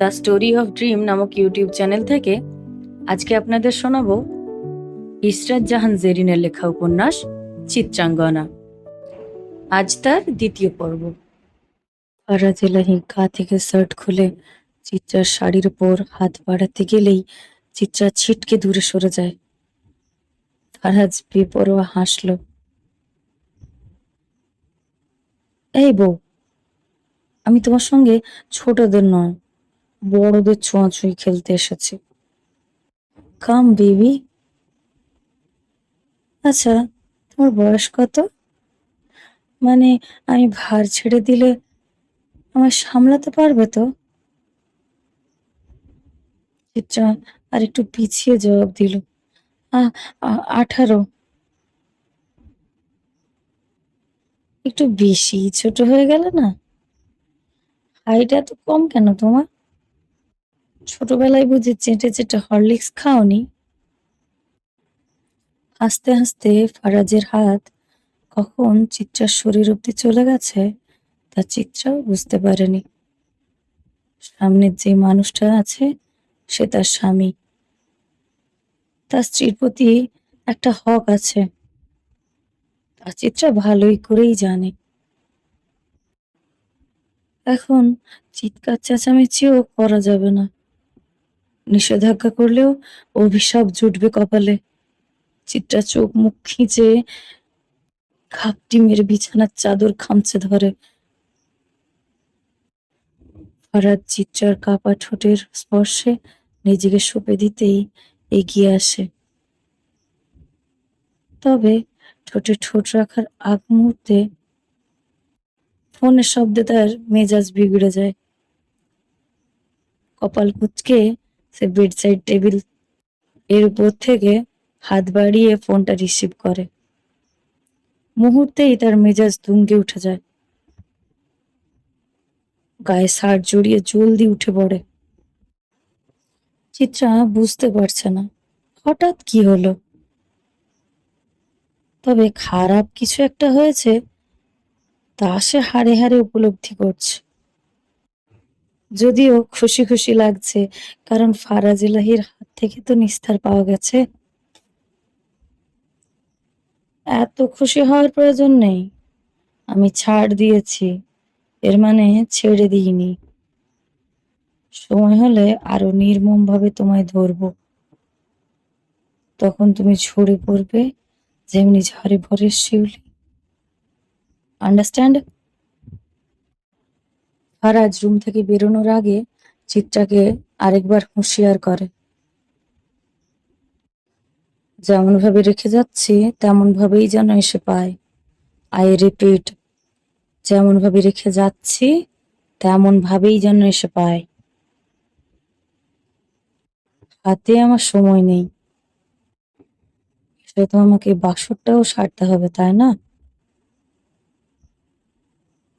The story of dream নামক YouTube channel থেকে আজকে আপনাদের শোনাবো ইসরাত জাহান জেরিনের লেখা উপন্যাস চিত্রাঙ্গনা। আজ তার দ্বিতীয় পর্ব। ফারাজ এলাহি গা থেকে শার্ট খুলে চিত্রার শাড়ির উপর হাত বাড়াতে গেলেই চিত্রা ছিটকে দূরে সরে যায়। ফারাজ বেপরোয়া হাসল। এই বউ, আমি তোমার সঙ্গে ছোটদের নয় বড়দের ছোঁয়াছুঁই খেলতে এসেছি। Come baby. আচ্ছা তোমার বয়স কত? মানে আমি ভার ছেড়ে দিলে আমায় সামলাতে পারবে তো? আর একটু পিছিয়ে জবাব দিল। আঠারো। একটু বেশি, ছোট হয়ে গেল না? হাইট এত কম কেন তোমার? ছোটবেলায় বুঝি চেটে চেটে হরলিক্স খাওনি? হাসতে হাসতে ফারাজের হাত কখন চিত্রার শরীর অব্দি চলে গেছে তা চিত্রাও বুঝতে পারেনি। সামনের যে মানুষটা আছে, সে তার স্বামী। তার স্ত্রীর প্রতি একটা হক আছে। তা চিত্রা ভালোই করেই জানে। এখন চিৎকার চেঁচামেচিও করা যাবে না। নিষেধাজ্ঞা করলেও অভিশাপ জুটবে কপালে। চিত্রা চোখ মুখ খিঁচে খাপটি মেরে বিছানার চাদর খামচে ধরে। ফারাদ চিত্রার কাপা ঠোঁটের স্পর্শে নিজেকে সঁপে দিতেই এগিয়ে আসে। তবে ঠোঁটে ঠোঁট রাখার আগ মুহূর্তে ফোনের শব্দে তার মেজাজ বিগড়ে যায়। কপাল কুচকে সে বেড সাইড টেবিলের উপর থেকে হাত বাড়িয়ে ফোনটা রিসিভ করে। মুহূর্তেই তার মেজাজ দুমকে উঠে যায়। গায়ে সার জড়িয়ে জলদি উঠে পড়ে। চিত্রা বুঝতে পারছে না, হঠাৎ কি হলো? তবে খারাপ কিছু একটা হয়েছে, তা সে হাড়ে হাড়ে উপলব্ধি করছে। যদিও খুশি খুশি লাগছে, কারণ ফারাজ ইলাহির হাত থেকে তো নিস্তার পাওয়া গেছে। এত খুশি হওয়ার প্রয়োজন নেই। আমি ছাড় দিয়েছি, এর মানে ছেড়ে দিইনি। সময় হলে আরও নির্মম ভাবে তোমায় ধরবো। তখন তুমি ঝরে পড়বে, যেমনি ঝরে ভরে শিউলি। আন্ডারস্ট্যান্ড ফারাজ রুম থেকে বেরোনোর আগে চিত্রাকে আরেকবার হুঁশিয়ার করে। যেমন ভাবে রেখে যাচ্ছি তেমন ভাবেই যেন এসে পায়। আই রিপিট যেমন ভাবে রেখে যাচ্ছি তেমন ভাবেই যেন এসে পায়। হাতে আমার সময় নেই। সে তো আমাকে বাসরটাও সারতে হবে, তাই না?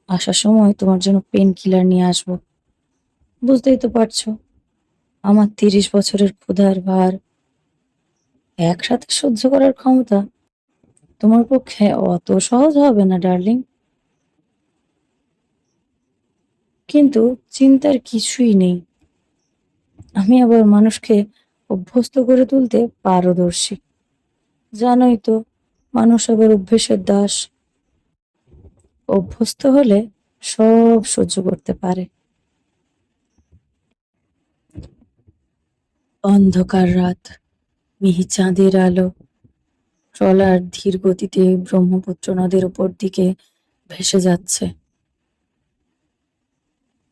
আসার সময় তোমার জন্য পেন কিলার নিয়ে আসব। বুঝতেই তো পারছ, আমার তিরিশ বছরের ক্ষুধার ভার। একসাথে সহ্য করার ক্ষমতা তোমার পক্ষে অত সহজ হবে না ডার্লিং কিন্তু চিন্তার কিছুই নেই। আমি আবার মানুষকে অভ্যস্ত করে তুলতে পারদর্শী। জানোই তো, মানুষ আবার অভ্যেসের দাস। অভ্যস্ত হলে সব সহ্য করতে পারে। অন্ধকার রাত, মিহি চাঁদের আলো, ট্রলার ধীর গতিতে ব্রহ্মপুত্র নদের উপর দিকে ভেসে যাচ্ছে।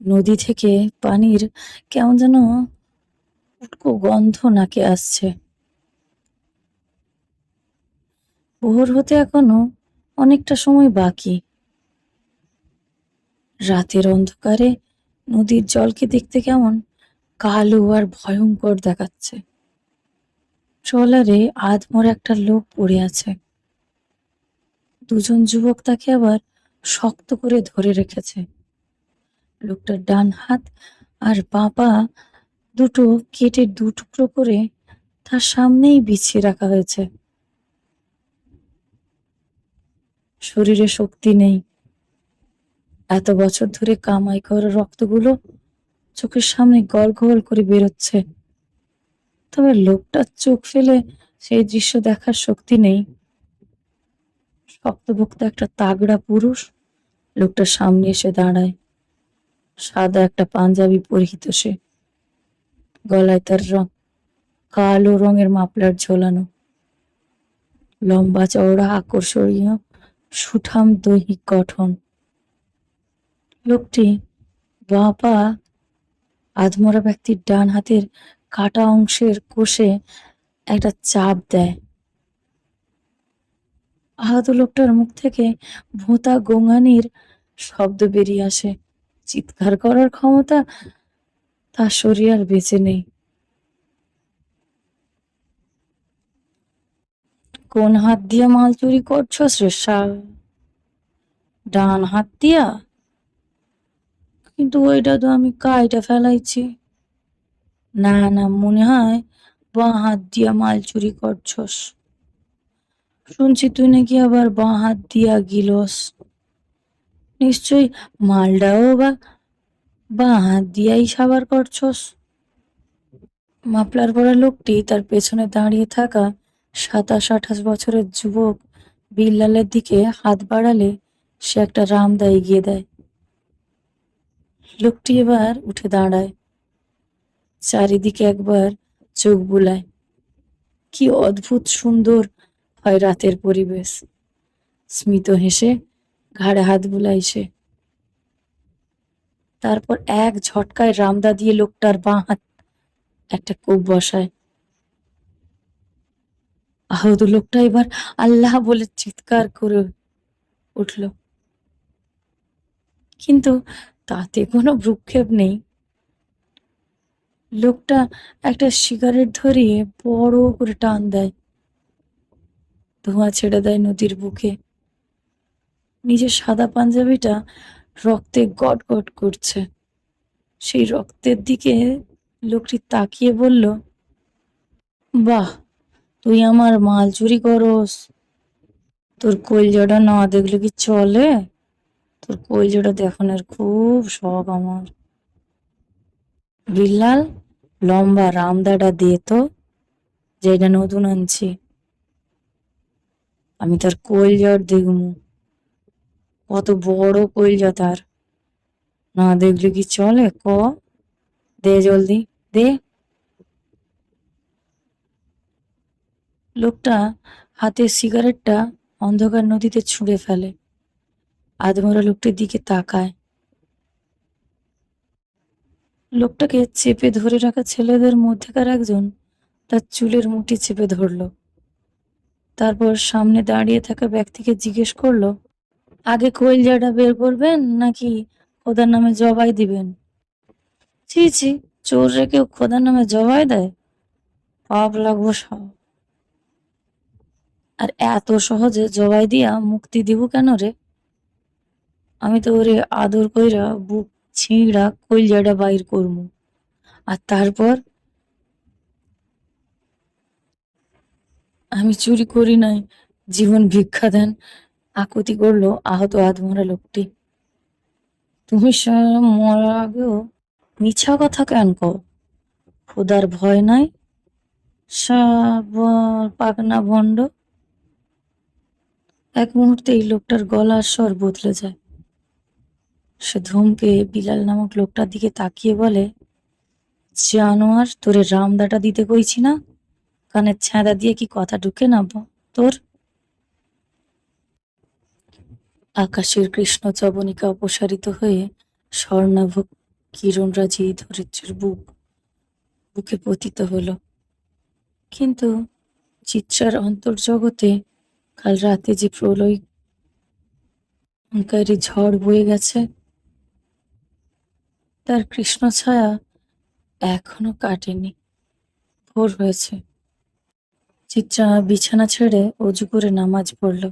নদী থেকে পানির কেমন যেন উটকো গন্ধ নাকে আসছে। ভোর হতে এখনও অনেকটা সময় বাকি। রাতের অন্ধকারে নদীর জলকে দেখতে কেমন কালো আর ভয়ঙ্কর দেখাচ্ছে। ট্রলারে আধমরা একটা লোক পড়ে আছে। দুজন যুবক তাকে আবার শক্ত করে ধরে রেখেছে। লোকটার ডান হাত আর বাঁ পা দুটো কেটে দু টুকরো করে তার সামনেই বিছিয়ে রাখা হয়েছে। শরীরে শক্তি নেই। এত বছর ধরে কামাই করা রক্তগুলো চোখের সামনে গল গল করে বেরোচ্ছে। তবে লোকটার চোখ ফেলে সেই দৃশ্য দেখার শক্তি নেই। শক্তভক্ত একটা তাগড়া পুরুষ লোকটার সামনে এসে দাঁড়ায়। সাদা একটা পাঞ্জাবি পরিহিত সে। গলায় তার রং কালো রঙের মাপলার ঝোলানো। লম্বা চওড়া আকর্ষণীয় সুঠাম দৈহিক গঠন। লোকটি বাঁ পা আধমরা ব্যক্তির ডান হাতের কাটা অংশের কোষে একটা চাপ দেয়। আহত লোকটার মুখ থেকে ভোঁতা গোঙানির শব্দ বেরিয়ে আসে। চিৎকার করার ক্ষমতা তার শরীর আর বেঁচে নেই। কোন হাত দিয়ে মাল চুরি করছ শ্রেষা ডান হাত দিয়া কিন্তু ওইটা তো আমি কাইটা ফেলাইছি। না না, মনে হয় বাঁ হাত দিয়া মাল চুরি করছস। শুনছি তুই নাকি আবার বাঁ হাত দিয়া গিলস। নিশ্চয়ই মালটাও বা বাঁ হাত দিয়াই সাবার করছস। মাপলার পরা লোকটি তার পেছনে দাঁড়িয়ে থাকা সাতাশ আঠাশ বছরের যুবক বিল্লালের দিকে হাত বাড়ালে সে একটা রামদা এগিয়ে দেয়। লোকটি এবার উঠে দাঁড়ায়। চারিদিকে একবার চোখ বুলায়। কি অদ্ভুত সুন্দর হয় রাতের পরিবেশ। স্মিত হেসে ঘাড়ে হাত বুলাই সে। তারপর এক ঝটকায় রামদা দিয়ে লোকটার বাঁ হাত একটা কোপ বসায়। আহত লোকটা এবার আল্লাহ বলে চিৎকার করে উঠল। কিন্তু তাতে কোনো ভ্রুক্ষেপ নেই। লোকটা একটা সিগারেট ধরিয়ে বড় করে টান দেয়। ধোঁয়া ছেড়ে দেয় নদীর বুকে। নিজের সাদা পাঞ্জাবিটা রক্তে গট গট করছে। সেই রক্তের দিকে লোকটি তাকিয়ে বলল, বাহ, তুই আমার মাল চুরি করস। তোর কলজাটা না দেখলে কি চলে? তোর কলজাটা দেখানোর খুব শখ আমার। বিল্লাল, লম্বা রামদাটা দিয়ে তো যেটা নতুন আনছি। আমি তার কলজার দেখমু কত বড় কলজা তার। না দেখলে কি চলে? ক? দে জলদি, দে। লোকটা হাতের সিগারেটটা অন্ধকার নদীতে ছুঁড়ে ফেলে। আধমরা লোকটির দিকে তাকায়। লোকটাকে চেপে ধরে রাখা ছেলেদের মধ্যেকার একজন তার চুলের মুঠি চেপে ধরলো। তারপর সামনে দাঁড়িয়ে থাকা ব্যক্তিকে জিজ্ঞেস করল, আগে কইলজাটা বের করবেন নাকি খোদার নামে জবাই দিবেন? ছি ছি, চোর রে কেউ খোদার নামে জবাই দেয়? পাপ লাগবো সব। আর এত সহজে জবাই দিয়া মুক্তি দিব কেন রে? আমি তো ওরে আদর কইরা বুক ছিঁড়া কইলজাটা বাইর করমু। আর তারপর? আমি চুরি করি নাই, জীবন ভিক্ষা দেন, আকুতি করল আহত আধমরা লোকটি। তুমি মরার আগেও মিছা কথা কেন কও? খোদার ভয় নাই? সাবর পাকনা ভণ্ড? এক মুহূর্তে এই লোকটার গলার স্বর বদলে যায়। সে ধমকে বিলাল নামক লোকটার দিকে তাকিয়ে বলে, জানোয়ার, তোরে রামদাটা দিতে কইছি না? কানের ছ্যাঁদা দিয়ে কি কথা ঢুকে না ব- তোর? আকাশের কৃষ্ণ চবনিকা অপসারিত হয়ে স্বর্ণাভ কিরণরাজি ধরিত্রের বুক, বুকে পতিত হলো। কিন্তু চিত্রার অন্তর্জগতে কাল রাতে যে প্রলয় ঝড় বয়ে গেছে তার কৃষ্ণ ছায়া এখনও কাটেনি। ভোর হয়েছে। চিত্রা বিছানা ছেড়ে অজু করে নামাজ পড়ল।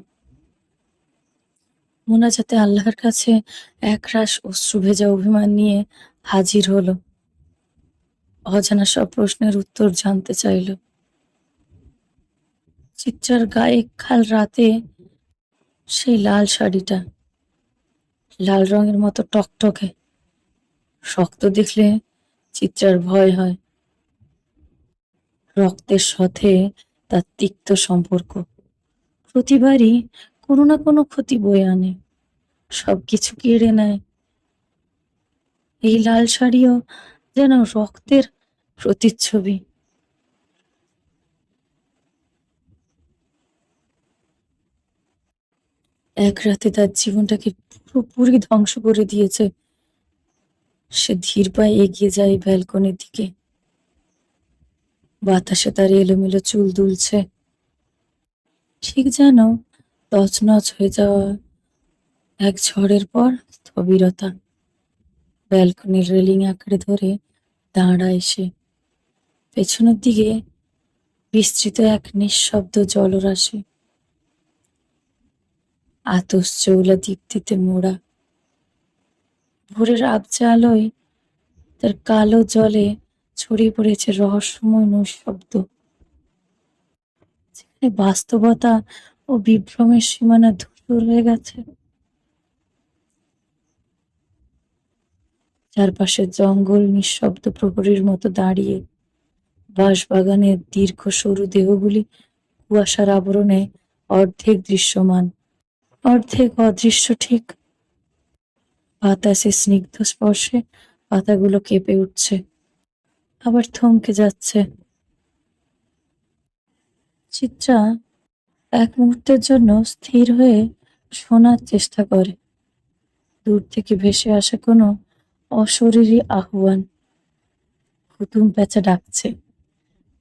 মোনাজাতে আল্লাহর কাছে একরাশ অশ্রু ভেজা অভিমান নিয়ে হাজির হলো, অজানা সব প্রশ্নের উত্তর জানতে চাইল। চিত্রার গায়ে খাল রাতে সেই লাল শাড়িটা, লাল রঙের মতো টকটকে। শক্ত দেখলে চিত্রার ভয় হয়। রক্তের সাথে তার তিক্ত সম্পর্ক। প্রতিবারই কোনো না কোনো ক্ষতি বয়ে আনে। সবকিছু কেড়ে নেয়। এই লাল শাড়িও যেন রক্তের প্রতিচ্ছবি। এক রাতে তার জীবনটাকে পুরোপুরি ধ্বংস করে দিয়েছে। সে ধীর পায়ে এগিয়ে যায় ব্যালকনির দিকে। বাতাসে তার এলোমেলো চুল দুলছে। ঠিক যেন তছনছ হয়ে যাওয়া এক ঝড়ের পর স্থবিরতা। ব্যালকনির রেলিং আঁকড়ে ধরে দাঁড়ায় সে। পেছনের দিকে বিস্তৃত এক নিঃশব্দ জলরাশি। আতস চৌলা দীপ্তিতে মোড়া। ভোরের আবজা আলোয় তার কালো জলে ছড়িয়ে পড়েছে রহস্যময় শব্দ যেখানে বাস্তবতা ও বিভ্রমের সীমানা ধূসর হয়ে গেছে। চারপাশে জঙ্গল নিঃশব্দ প্রহরীর মতো দাঁড়িয়ে বাঁশবাগানের দীর্ঘ সরু দেহগুলি কুয়াশার আবরণে অর্ধেক দৃশ্যমান, অর্ধেক অদৃশ্য ঠিক বাতাসে স্নিগ্ধ স্পর্শে পাতাগুলো কেঁপে উঠছে। আবার থমকে যাচ্ছে। চিত্রা এক মুহূর্তের জন্য স্থির হয়ে শোনার চেষ্টা করে। দূর থেকে ভেসে আসা কোনো অশরীরী আহ্বান। হুতুম প্যাঁচা ডাকছে।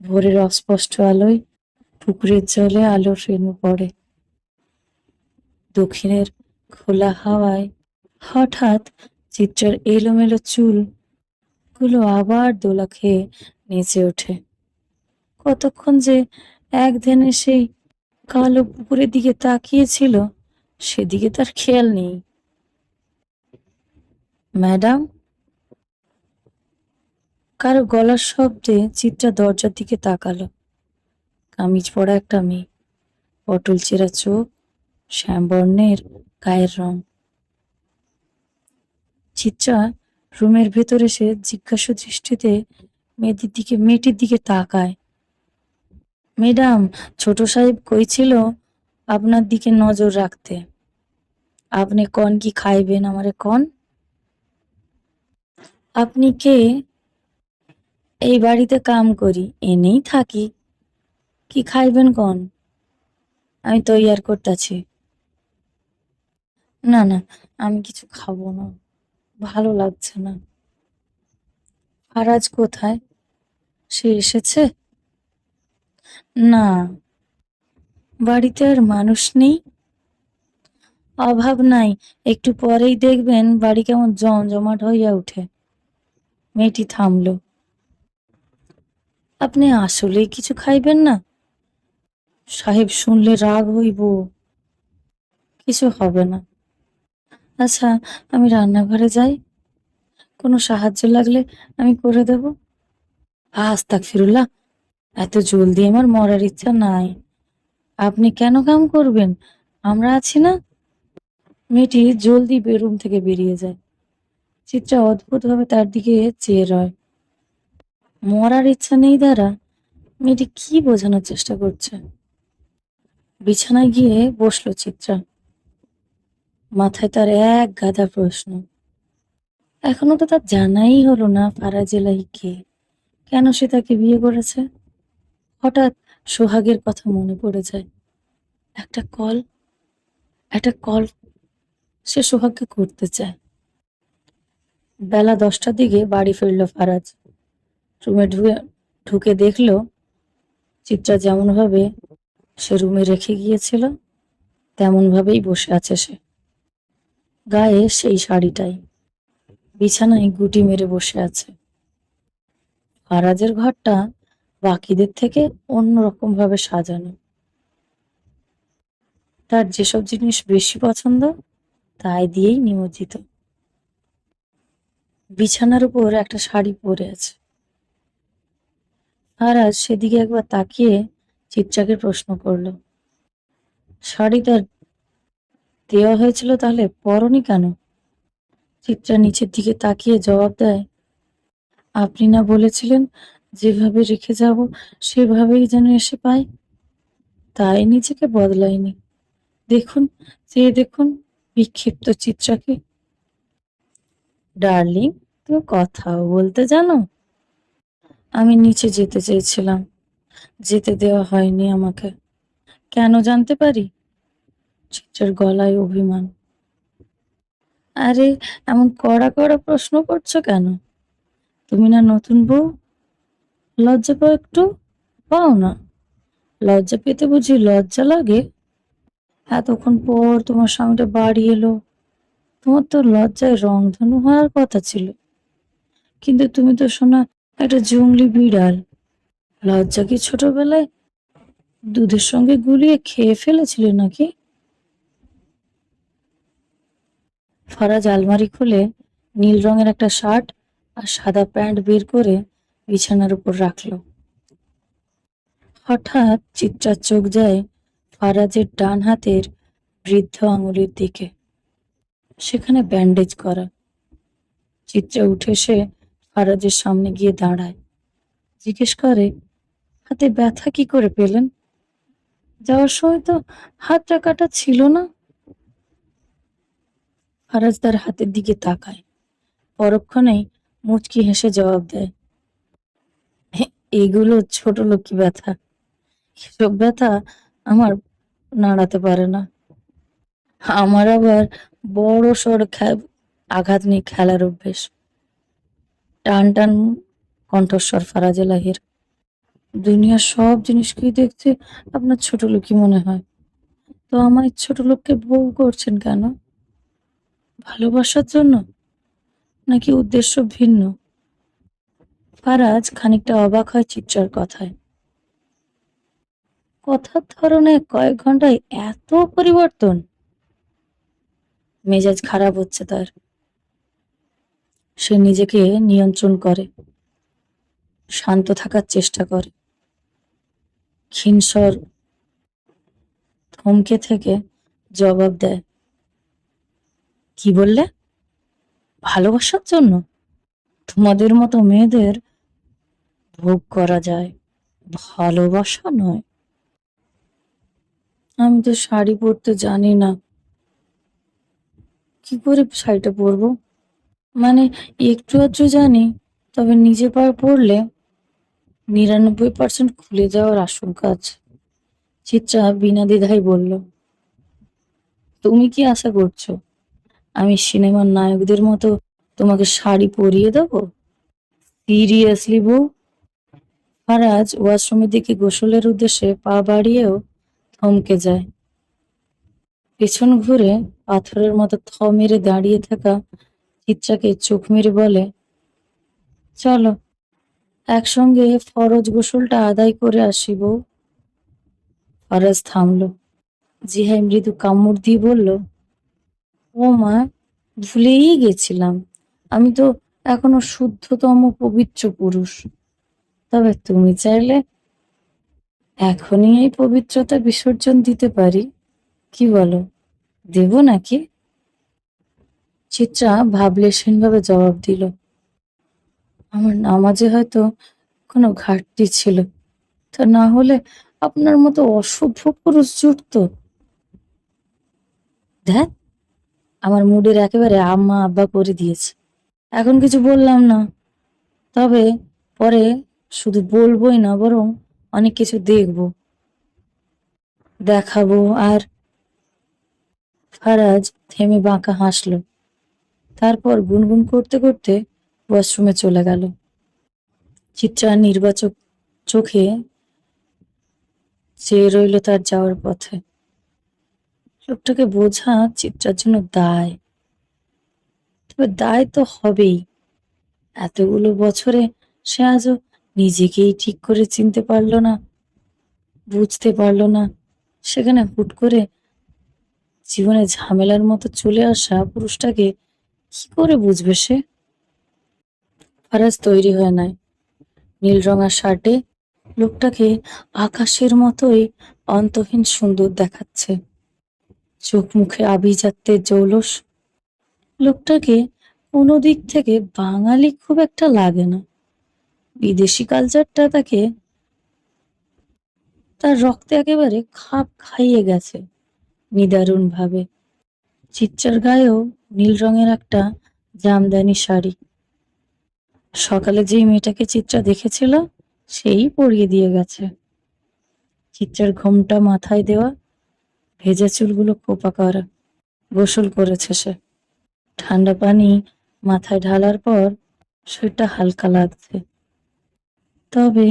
ভোরের অস্পষ্ট আলোয় পুকুরের জলে আলোর রেণু পড়ে। দক্ষিণের খোলা হাওয়ায় হঠাৎ চিত্রার এলোমেলো চুলগুলো আবার দোলা খেয়ে নেচে ওঠে। কতক্ষণ যে এক ধ্যানে সেই কালো পুকুরের দিকে তাকিয়েছিল, সেদিকে তার খেয়াল নেই। ম্যাডাম? কারও গলার শব্দে চিত্রা দরজার দিকে তাকালো। কামিজ পরা একটা মেয়ে। পটল চেরা চোখ, শ্যামবর্ণের গায়ের রং। চিত্রা রুমের ভেতর এসে জিজ্ঞাসা দৃষ্টিতে মেয়েটির দিকে মেয়েটির দিকে তাকায়। ম্যাডাম, ছোট সাহেব কইছিল আপনার দিকে নজর রাখতে। আপনি কন কি খাইবেন আমারে কন? আপনি কে? এই বাড়িতে কাম করি, এনেই থাকি। কি খাইবেন কন? আমি তৈয়ার করতেছি। না না, আমি কিছু খাব না। ভালো লাগছে না। আর আজ কোথায়? সে এসেছে? না। বাড়িতে আর মানুষ নেই? অভাব নাই। একটু পরেই দেখবেন বাড়ি কেমন জমজমাট হইয়া উঠে। মেয়েটি থামল। আপনি আসলেই কিছু খাইবেন না? সাহেব শুনলে রাগ হইব। কিছু হবে না। আচ্ছা আমি রান্নাঘরে যাই। কোনো সাহায্য লাগলে আমি করে দেব। আস্তাক ফিরুল্লাহ এত জলদি আমার মরার ইচ্ছা নাই। আপনি কেন কাম করবেন? আমরা আছি না? মেয়েটি জলদি বেরুম থেকে বেরিয়ে যায়। চিত্রা অদ্ভুতভাবে তার দিকে চেয়ে রয়। মরার ইচ্ছা নেই দ্বারা মেয়েটি কি বোঝানোর চেষ্টা করছে? বিছানায় গিয়ে বসল চিত্রা। মাথায় তার এক গাদা প্রশ্ন। এখনও তো তার জানাই হলো না ফারাজ এলাহি কে কেন সে তাকে বিয়ে করেছে? হঠাৎ সোহাগের কথা মনে পড়ে যায়। একটা কল একটা কল সে সোহাগকে করতে চায়। বেলা দশটার দিকে বাড়ি ফিরল ফারাজ। রুমে ঢুকে ঢুকে দেখল চিত্রা যেমনভাবে সে রুমে রেখে গিয়েছিল, তেমনভাবেই বসে আছে সে। গায়ে সেই শাড়িটাই। বিছানায় গুটি মেরে বসে আছে। ফারাজের ঘরটা বাকিদের থেকে অন্যরকম ভাবে সাজানো। তার যেসব জিনিস বেশি পছন্দ, তাই দিয়েই নিমজ্জিত। বিছানার উপর একটা শাড়ি পরে আছে। ফারাজ সেদিকে একবার তাকিয়ে চিত্রাকে প্রশ্ন করল। শাড়ি তার দেওয়া হয়েছিল তাহলে পরনি কেন? চিত্রা নিচের দিকে তাকিয়ে জবাব দেয়, আপনি না বলেছিলেন যেভাবে রেখে যাব সেভাবেই যেন এসে পাই। তাই নিজেকে বদলায়নি দেখুন, চেয়ে দেখুন, বিক্ষিপ্ত চিত্রাকে। ডার্লিং, তুমি কথাও বলতে জানো? আমি নিচে যেতে চেয়েছিলাম। যেতে দেওয়া হয়নি আমাকে। কেন জানতে পারি? চিত্রের গলায় অভিমান। আরে, এমন কড়া কড়া প্রশ্ন করছ কেন? তুমি না নতুন বউ? লজ্জা পাও একটু? পাও না। লজ্জা পেতে বুঝি লজ্জা লাগে? এতক্ষণ পর তোমার স্বামীটা বাড়ি এলো। তোমার তো লজ্জায় রংধনু হওয়ার কথা ছিল। কিন্তু তুমি তো শোনা একটা জঙ্গলি বিড়াল। লজ্জা কি ছোটবেলায় দুধের সঙ্গে গুলিয়ে খেয়ে ফেলেছিলে নাকি? ফরাজ আলমারি খুলে নীল রঙের একটা শার্ট আর সাদা প্যান্ট বের করে বিছানার উপর রাখল। হঠাৎ চিত্রার চোখ যায় ফারাজের ডান হাতের বৃদ্ধ আঙুলের দিকে। সেখানে ব্যান্ডেজ করা। চিত্রা উঠে সে ফারাজের সামনে গিয়ে দাঁড়ায়। জিজ্ঞেস করে, হাতে ব্যথা কি করে পেলেন? যাওয়ার সময় তো হাতটা কাটা ছিল না। ফারাজ তার হাতের দিকে তাকায়। পরক্ষণেই মুচকি হেসে জবাব দেয় এগুলো ছোট লোকি ব্যথা। এসব ব্যথা আমার নাড়াতে পারে না। আমার আবার বড় সড় আঘাত নিয়ে খেলার অভ্যেস। টান টান কণ্ঠস্বর ফারাজে লাহির। দুনিয়ার সব জিনিসকেই দেখতে আপনার ছোট লোকই মনে হয়। তো এই ছোট লোককে বউ করছেন কেন? ভালোবাসার জন্য? নাকি উদ্দেশ্য ভিন্ন? ফারাজ খানিকটা অবাক হয় চিত্রার কথায়। কথার ধরনে কয়েক ঘন্টায় এত পরিবর্তন? মেজাজ খারাপ হচ্ছে তার। সে নিজেকে নিয়ন্ত্রণ করে। শান্ত থাকার চেষ্টা করে। ক্ষীণস্বর থমকে থেকে জবাব দেয়। কি বললে? ভালোবাসার জন্য তোমাদের মতো মেয়েদের ভোগ করা যায়। ভালোবাসা নয়। আমি তো শাড়ি পরতে জানি না। কি করে শাড়িটা পরবো? মানে একটু আধটু জানি, তবে নিজে পায়ে পড়লে নিরানব্বই পার্সেন্ট খুলে যাওয়ার আশঙ্কা আছে। চিত্রা বিনা দ্বিধায় বলল, তুমি কি আশা করছ? আমি সিনেমার নায়কদের মতো তোমাকে শাড়ি পরিয়ে দেবো? সিরিয়াসলি বউ। ফারাজ ওয়াশরুমের দিকে গোসলের উদ্দেশ্যে পা বাড়িয়েও থমকে যায়। পেছন ঘুরে পাথরের মতো থ মেরে দাঁড়িয়ে থাকা চিত্রাকে চোখ মেরে বলে, চলো, একসঙ্গে ফরজ গোসলটা আদায় করে আসি বউ। ফারাজ থামলো। জিহাই মৃদু কামড় দিয়ে বলল ও মা, ভুলেই গেছিলাম। আমি তো এখনও শুদ্ধতম পবিত্র পুরুষ। তবে তুমি চাইলে এখনই এই পবিত্রতা বিসর্জন দিতে পারি। কি বলো, দেব নাকি? চিত্রা ভাবলেশহীনভাবে জবাব দিল, আমার নামাজে হয়তো কোনো ঘাটতি ছিল। তা না হলে আপনার মতো অসভ্য পুরুষ জুটতো। দেখ আমার মুডের একেবারে আম্মা আব্বা করে দিয়েছে। এখন কিছু বললাম না। তবে পরে শুধু বলবোই না, বরং অনেক কিছু দেখব, দেখাবো। আর ফারাজ থেমে বাঁকা হাসল। তারপর গুনগুন করতে করতে ওয়াশরুমে চলে গেল। চিত্রা নির্বাচক চোখে চেয়ে রইল তার যাওয়ার পথে। লোকটাকে বোঝা চিত্রার জন্য দায়। তবে দায় তো হবেই। এতগুলো বছরে সে আজও নিজেকেই ঠিক করে চিনতে পারল না, বুঝতে পারল না। সেখানে হুট করে জীবনে ঝামেলার মতো চলে আসা পুরুষটাকে কি করে বুঝবে সে? ফারাজ তৈরি হয় নাই। নীল রঙা শার্টে লোকটাকে আকাশের মতোই অন্তহীন সুন্দর দেখাচ্ছে। চোখ মুখে আভিজাত্যের জৌলস। লোকটাকে কোনো দিক থেকে বাঙালি খুব একটা লাগে না। বিদেশি কালচারটা তাকে তার রক্তে একেবারে খাপ খাইয়ে গেছে নিদারুণ ভাবে চিচ্চার গায়েও নীল রঙের একটা জামদানি শাড়ি। সকালে যেই মেয়েটাকে চিত্রা দেখেছিল, সেই পরিয়ে দিয়ে গেছে। চিত্রার ঘোমটা মাথায় দেওয়া ভেজা চুলগুলো খোপা করা, গোসল করেছে সে। ঠান্ডা পানি মাথায় ঢালার পর শরীরটা হালকা লাগছে। তবে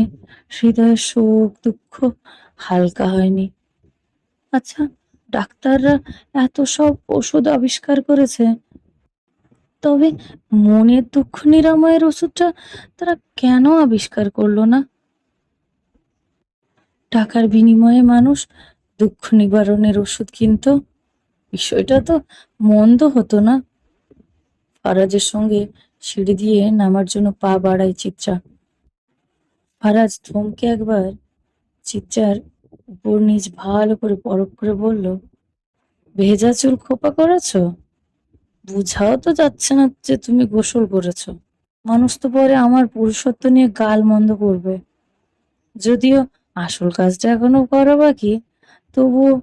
হৃদয়ের শোক, দুঃখ হালকা হয়নি। আচ্ছা ডাক্তাররা এত সব ওষুধ আবিষ্কার করেছে। তবে মনের দুঃখ নিরাময়ের ওষুধটা তারা কেন আবিষ্কার করল না? টাকার বিনিময়ে মানুষ দুঃখ নিবারণের ওষুধ কিনত। বিষয়টা তো মন্দ হতো না। ফারাজের সঙ্গে সিঁড়ি দিয়ে নামার জন্য পা বাড়ায় চিত্রা ফারাজ থমকে একবার চিত্রার উপর নিচ ভালো করে পরখ করে বলল, ভেজা চুল খোপা করেছ? বুঝাও তো যাচ্ছে না যে তুমি গোসল করেছ। মানুষ তো পরে আমার পুরুষত্ব নিয়ে গাল মন্দ করবে। যদিও আসল কাজটা এখনও করা বাকি তবুও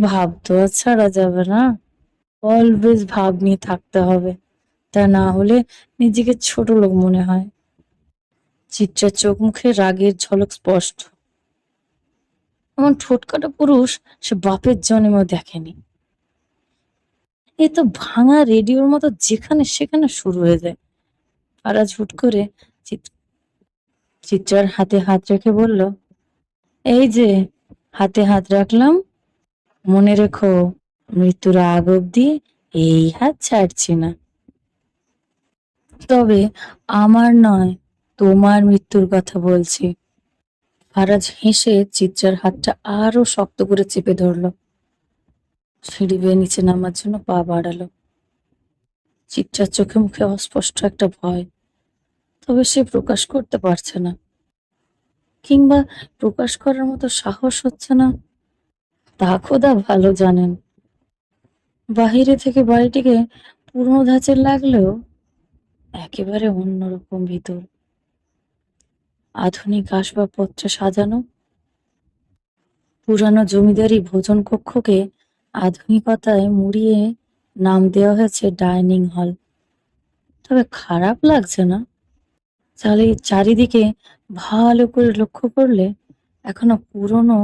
ভাব তো আর ছাড়া যাবে না। অলওয়েজ ভাব নিয়ে থাকতে হবে। তা না হলে নিজেকে ছোট লোক মনে হয়। চিত্রার চোখ মুখে রাগের ঝলক স্পষ্ট। এমন ঠোটকাটা পুরুষ সে বাপের জন্মেও দেখেনি। এ তো ভাঙা রেডিওর মতো যেখানে সেখানে শুরু হয়ে যায়। ফারাজ হুট করে চিত- চিত্রার হাতে হাত রেখে বলল, এই যে হাতে হাত রাখলাম। মনে রেখো, মৃত্যুর আগ অব্দি এই হাত ছাড়ছি না। তবে আমার নয়, তোমার মৃত্যুর কথা বলছি। ফারাজ হেসে চিত্রার হাতটা আরও শক্ত করে চেপে ধরলো। সিঁড়ি বেয়ে নিচে নামার জন্য পা বাড়ালো। চিত্রার চোখে মুখে অস্পষ্ট একটা ভয়, তবে সে প্রকাশ করতে পারছে না। কিংবা প্রকাশ করার মতো সাহস হচ্ছে না। তা খোদা ভালো জানেন। বাহিরে থেকে বাড়িটিকে পুরনো ধাঁচের লাগলেও একেবারে অন্যরকম ভিতর। আধুনিক আসবাবপত্রে সাজানো। পুরানো জমিদারি ভোজন কক্ষকে আধুনিকতায় মুড়িয়ে নাম দেওয়া হয়েছে ডাইনিং হল। তবে খারাপ লাগছে না? চারি চারিদিকে ভালো করে লক্ষ্য করলে এখনও পুরনো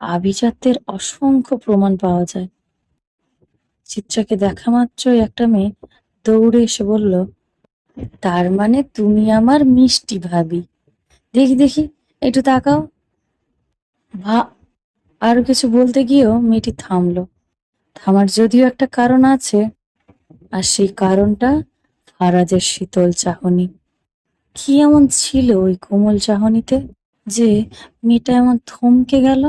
আভিজাত্যের অসংখ্য প্রমাণ পাওয়া যায়। চিত্রাকে দেখা মাত্রই একটা মেয়ে দৌড়ে এসে বলল, তার মানে তুমি আমার মিষ্টি ভাবি। দেখি দেখি, একটু তাকাও। ভা, আরও কিছু বলতে গিয়েও মেয়েটি থামলো। থামার যদিও একটা কারণ আছে, আর সেই কারণটা ফারাজের শীতল চাহনি। কি এমন ছিল ওই কোমল চাহনিতে যে মেয়েটা এমন থমকে গেল?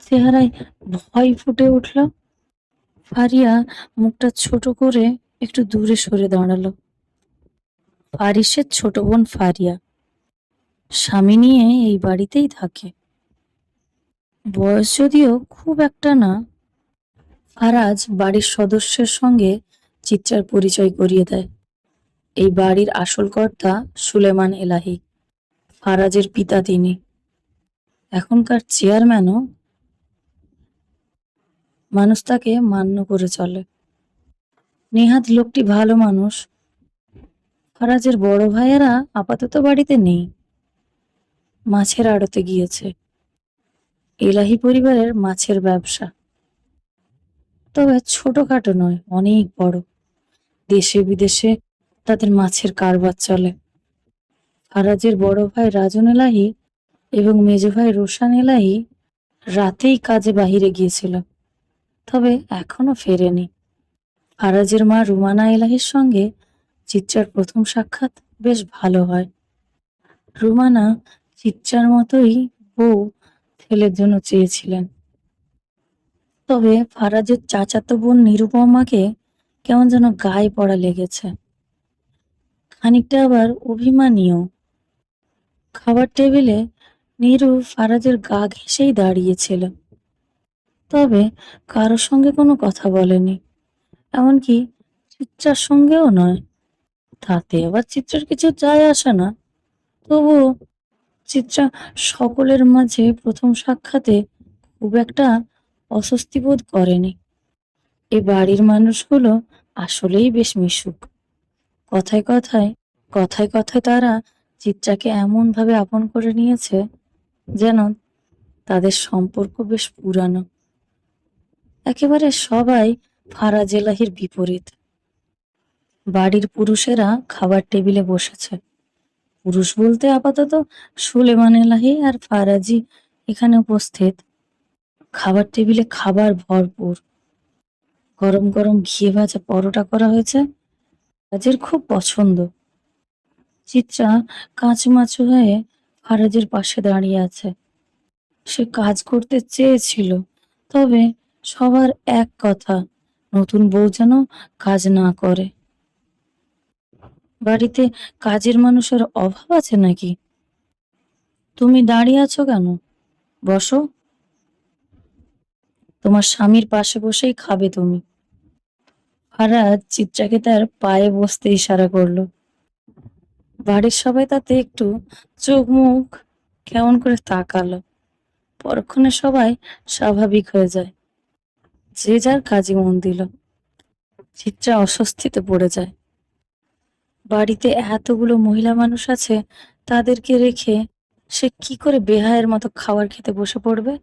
চেহারায় ভয় ফুটে উঠল। ফারিয়া মুখটা ছোট করে একটু দূরে সরে দাঁড়াল। ফারিসের ছোট বোন ফারিয়া। স্বামী নিয়ে এই বাড়িতেই থাকে। বয়স যদিও খুব একটা না, ফারাজ বাড়ির সদস্যের সঙ্গে চিত্রার পরিচয় করিয়ে দেয়। এই বাড়ির আসল কর্তা সুলেমান এলাহি, ফারাজের পিতা তিনি। এখনকার চেয়ারম্যানও মানুষ তাকে মান্য করে চলে। নেহাত লোকটি ভালো মানুষ। ফারাজের বড় ভাইয়েরা আপাতত বাড়িতে নেই। মাছের আড়তে গিয়েছে। এলাহি পরিবারের মাছের ব্যবসা। তবে ছোটখাটো নয়, অনেক বড়। দেশে বিদেশে তাদের মাছের কারবার চলে। ফারাজের বড় ভাই রাজন এলাহি এবং মেজ ভাই রোশান এলাহি রাতেই কাজে বাহিরে গিয়েছিল, তবে এখনও ফেরেনি। ফারাজের মা রুমানা এলাহির সঙ্গে চিত্রার প্রথম সাক্ষাৎ বেশ ভালো হয়। রুমানা চিত্রার মতোই বউ ছেলের জন্য চেয়েছিলেন। তবে ফারাজের চাচাতো বোন নিরুপমাকে কেমন যেন গায়ে পড়া লেগেছে। খানিকটা আবার অভিমানীয়। খাবার টেবিলে নিরু ফারাজের গা ঘেঁষেই দাঁড়িয়েছিল। তবে কারোর সঙ্গে কোনো কথা বলেনি, এমনকি চিত্রার সঙ্গেও নয়। তাতে আবার চিত্রার কিছু যায় আসে না। তবু চিত্রা সকলের মাঝে প্রথম সাক্ষাতে খুব একটা অস্বস্তি বোধ করেনি। এ বাড়ির মানুষগুলো আসলেই বেশ মিশুক। কথায় কথায় কথায় কথায় তারা চিত্রাকে এমন ভাবে আপন করে নিয়েছে যেন তাদের সম্পর্ক বেশ পুরানো। একেবারে সবাই ফারাজ এলাহির বিপরীত। বাড়ির পুরুষেরা খাবার টেবিলে বসেছে। পুরুষ বলতে আপাতত সুলেমান এলাহি আর ফারাজি এখানে উপস্থিত। খাবার টেবিলে খাবার ভরপুর। গরম গরম ঘিয়ে ভাজা পরোটা করা হয়েছে। ফারাজের খুব পছন্দ। চিত্রা কাঁচমাচু হয়ে ফারাজের পাশে দাঁড়িয়ে আছে। সে কাজ করতে চেয়েছিল, তবে সবার এক কথা, নতুন বউ যেন কাজ না করে। বাড়িতে কাজের মানুষের অভাব আছে নাকি? তুমি দাঁড়িয়ে আছো কেন? বসো। তোমার স্বামীর পাশে বসেই খাবে তুমি। ফারাজ চিত্রাকে তার পায়ে বসতে ইশারা করল। বাড়ির সবাই তাতে একটু চোখ মুখ কেমন করে তাকালো। পরক্ষণে সবাই স্বাভাবিক হয়ে যায়। যে যার কাজে মন দিল। চিত্রা অস্বস্তিতে পড়ে যায়। বাড়িতে এতগুলো মহিলা মানুষ আছে, তাদেরকে রেখে সে কি করে বেহায়ের মতো খাবার খেতে বসে পড়বে?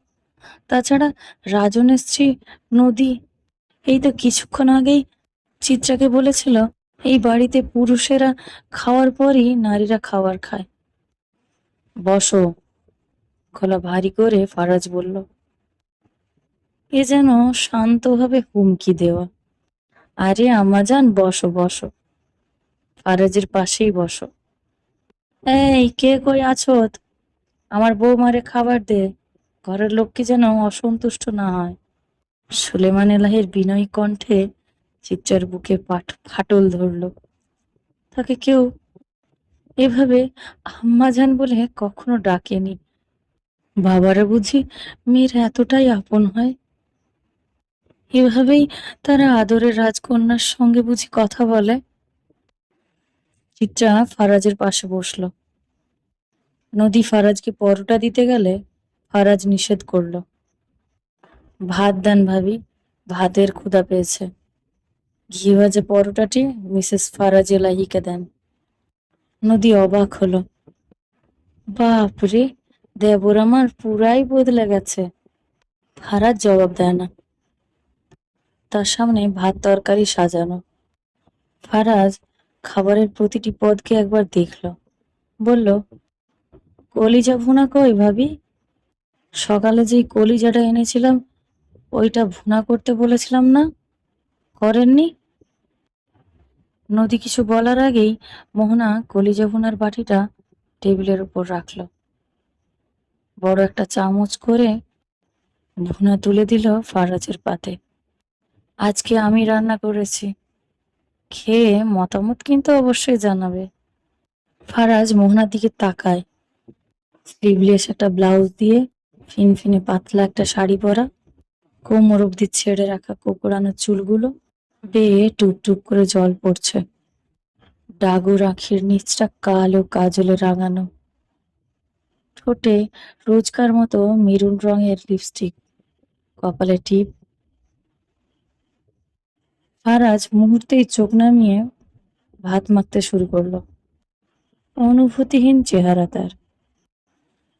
তাছাড়া রাজনের স্ত্রী নদী, এই তো কিছুক্ষণ আগেই চিত্রাকে বলেছিল, এই বাড়িতে পুরুষেরা খাওয়ার পরই নারীরা খাবার খায়। বসো গলা ভারী করে ফারাজ বলল, এ যেন শান্তভাবে হুমকি দেওয়া। আরে আমাজান, বসো বসো। ফারাজের পাশেই বসো। এই, কে কই আছো? আমার বৌমারে খাবার দে। ঘরের লোককে যেন অসন্তুষ্ট না হয়। সুলেমান এলাহের বিনয়ী কণ্ঠে চিত্রার বুকে পাট ফাটল ধরল। তাকে কেউ এভাবে আম্মাজান বলে কখনো ডাকেনি। বাবারা বুঝি মেয়ের এতটাই আপন হয়। এভাবেই তারা আদরের রাজকন্যার সঙ্গে বুঝি কথা বলে। চিত্রা ফারাজের পাশে বসল। নদী ফারাজকে পরোটা দিতে গেলে ফারাজ নিষেধ করল। ভাত দেন ভাবি, ভাতের ক্ষুধা পেয়েছে। ঘি ভাজা পরোটাটি, মিসেস ফারাজ এলাহিকে দেন। নদী অবাক হলো। বাপরে, দেবর আমার পুরাই বদলে গেছে। ফারাজ জবাব দেয় না। তার সামনে ভাত তরকারি সাজানো। ফারাজ খাবারের প্রতিটি পদকে একবার দেখল। বলল, কলিজা ভুনা কই ভাবি? সকালে যেই কলিজাটা এনেছিলাম, ওইটা ভুনা করতে বলেছিলাম না? করেননি? নদী কিছু বলার আগেই মোহনা কলিজা ভুনার বাটিটা টেবিলের উপর রাখল। বড় একটা চামচ করে ভুনা তুলে দিল ফারাজের পাতে। আজকে আমি রান্না করেছি। খেয়ে মতামত কিন্তু অবশ্যই জানাবে। ফারাজ মোহনার দিকে তাকায়। স্লিভলেস একটা ব্লাউজ দিয়ে ফিনফিনে পাতলা একটা শাড়ি পরা, কোমর অব্দি ছেড়ে রাখা কোকড়ানো চুলগুলো। বেয়ে টুপ করে জল পড়ছে। ডাগর আখির নিচটা কালো কাজলে রাঙানো। ঠোঁটে রোজকার মতো মেরুন রঙের লিপস্টিক। কপালে টিপ। ফারাজ মুহূর্তেই চোখ নামিয়ে ভাত মাখতে শুরু করল। অনুভূতিহীন চেহারা তার।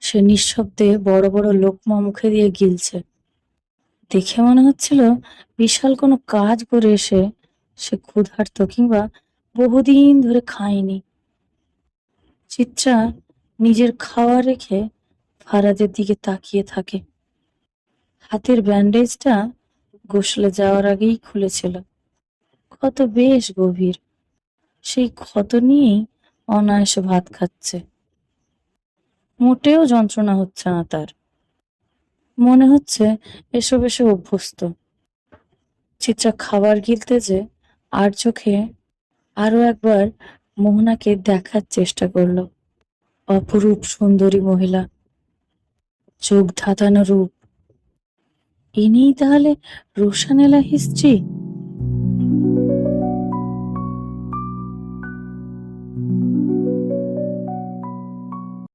সে নিঃশব্দে বড় বড় লোকমা মুখে দিয়ে গিলছে। দেখে মনে হচ্ছিল বিশাল কোনো কাজ করে এসে সে ক্ষুধার্ত কিংবা বহুদিন ধরে খায়নি। চিত্রা নিজের খাওয়া রেখে ফারাজের দিকে তাকিয়ে থাকে। হাতের ব্যান্ডেজটা গোসলে যাওয়ার আগেই খুলেছিল। ক্ষত বেশ গভীর। সেই ক্ষত নিয়েই অনায়াসে ভাত খাচ্ছে। মোটেও যন্ত্রণা হচ্ছে না তার। মনে হচ্ছে এসব এসে অভ্যস্ত। চিত্রা খাবার গিলতে যে আর চোখে আরও একবার মোহনাকে দেখার চেষ্টা করল। অপরূপ সুন্দরী মহিলা। চোখ ধাতানো রূপ। ইনিই তাহলে রোশানেলা হিস্ট্রি